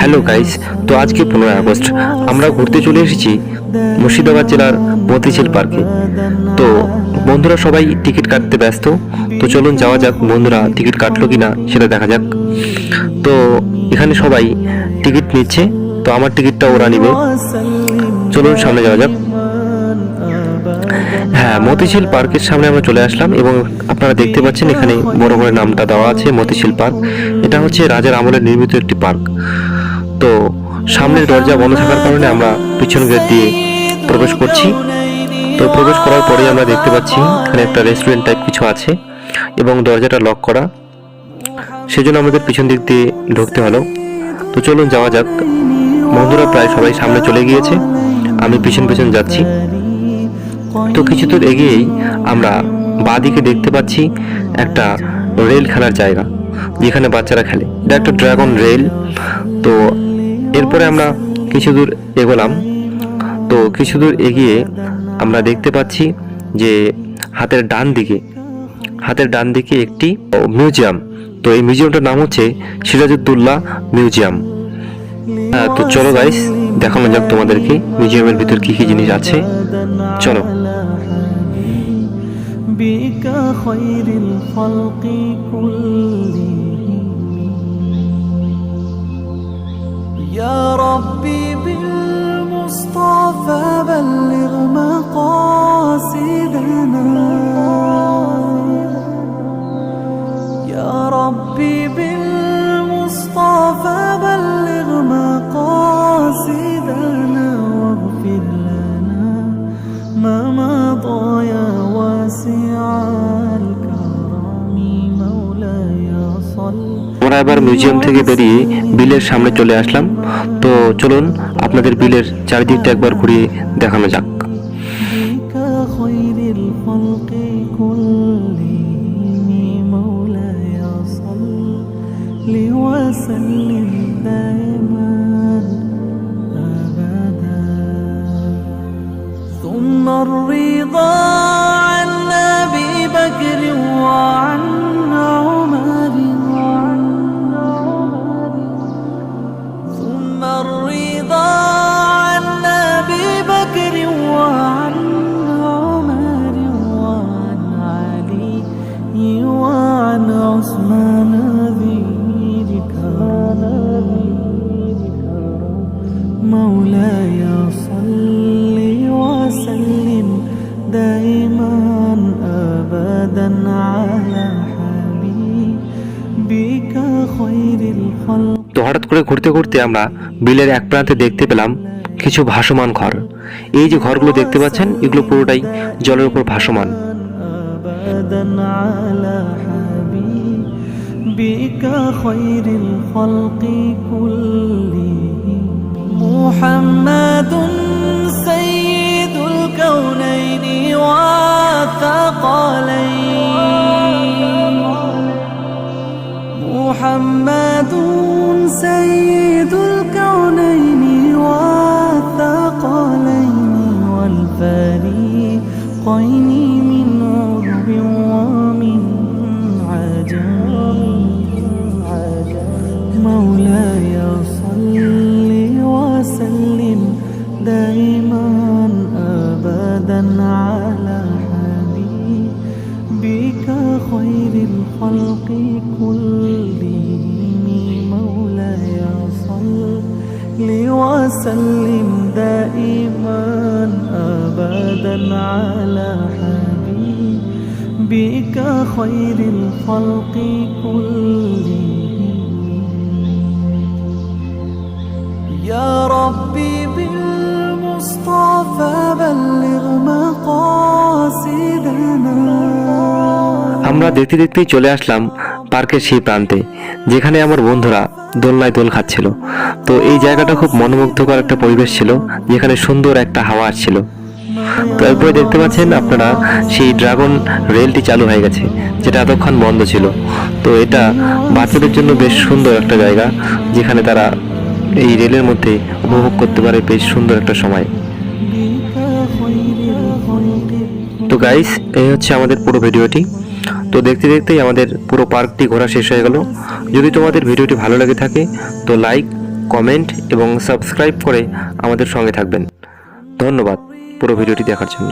Hello guys তো আজকে পনেরোই আগস্ট আমরা ঘুরতে চলে এসেছি মুর্শিদাবাদ জেলার মতিঝিল পার্কে। তো বন্ধুরা সবাই টিকিট কাটতে ব্যস্ত, তো চলুন যাওয়া যাক বন্ধুরা টিকিট কাটলো কি না সেটা দেখা যাক। তো এখানে সবাই টিকিট নিচ্ছে, তো আমার টিকিটটা ওরা নিবে। চলুন সামনে যাওয়া যাক। হ্যাঁ মতিঝিল পার্কের সামনে আমরা চলে আসলাম এবং আপনারা দেখতে পাচ্ছেন এখানে বড় করে নামটা দেওয়া আছে মতিঝিল পার্ক। এটা হচ্ছে রাজার আমলে নির্মিত একটি পার্ক। তো সামনের দরজা বন্ধ থাকার কারণে আমরা পিছন গেট দিয়ে প্রবেশ করছি। তো প্রবেশ করার পরেই আমরা দেখতে পাচ্ছি এখানে একটা রেস্টুরেন্ট টাইপ কিছু আছে এবং দরজাটা লক করা। সেজন্য আমাদের পিছন দিক দিয়ে ঢুকতে হলো। তো চলুন যাওয়া যাক। বন্ধুরা প্রায় সবাই সামনে চলে গিয়েছে। আমি পিছন পিছন যাচ্ছি। তো কিছু দূর এগিয়েই আমরা বাঁদিকে দেখতে পাচ্ছি একটা রেল খেলার জায়গা, যেখানে বাচ্চারা খেলে। এটা একটা ড্রাগন রেল। তো এরপরে আমরা কিছু দূর এগোলাম। তো কিছু দূর এগিয়ে আমরা দেখতে পাচ্ছি যে হাতের ডান দিকে, হাতের ডান দিকে একটি মিউজিয়াম। তো এই মিউজিয়ামটার নাম হচ্ছে সিরাজউদ্দৌলা মিউজিয়াম। হ্যাঁ তো চলো গাইস দেখানো যাক তোমাদেরকে মিউজিয়ামের ভিতর কি কি জিনিস আছে। চলো। بك خير الخلق كلهم. يا ربي بالمصطفى আমরা এবার মিউজিয়াম থেকে বেরিয়ে বিলের সামনে চলে আসলাম। তো চলুন, আপনাদের বিলের চারিদিকটা একবার ঘুরিয়ে দেখানো যাক। তো হঠাৎ করে ঘুরতে ঘুরতে আমরা বিলের এক প্রান্তে দেখতে পেলাম কিছু ভাসমান ঘর এই যে ঘরগুলো দেখতে পাচ্ছেন এগুলো পুরোটাই জলের উপর ভাসমান أبدا على حبيبك خير الخلق كلهم محمد مولاي صل وسلم دائما ابدا على حبيبك خير الخلق كلهم. مولاي صل وسلم دائما ابدا على حبيبك خير الخلق كلهم. ربي بالمصطفى بلغ مقاصدنا আমরা দেখতে দেখতেই চলে আসলাম পার্কের সেই প্রান্তে যেখানে আমার বন্ধুরা দোলনায় দোল খাচ্ছিল তো এই জায়গাটা খুব মনোমুগ্ধকর একটা পরিবেশ ছিল যেখানে সুন্দর একটা হাওয়া আসছিল তো এরপরে দেখতে পাচ্ছেন আপনারা সেই ড্রাগন রেলটি চালু হয়ে গেছে যেটা এতক্ষণ বন্ধ ছিল তো এটা বাচ্চাদের জন্য বেশ সুন্দর একটা জায়গা যেখানে তারা এই রেলের মধ্যে উপভোগ করতে পারে বেশ সুন্দর একটা সময়। তো গাইস এই হচ্ছে আমাদের পুরো ভিডিওটি। তো দেখতে দেখতেই আমাদের পুরো পার্কটি ঘোরা শেষ হয়ে গেল। যদি তোমাদের ভিডিওটি ভালো লাগে থাকে, তো লাইক কমেন্ট এবং সাবস্ক্রাইব করে আমাদের সঙ্গে থাকবেন। ধন্যবাদ পুরো ভিডিওটি দেখার জন্য।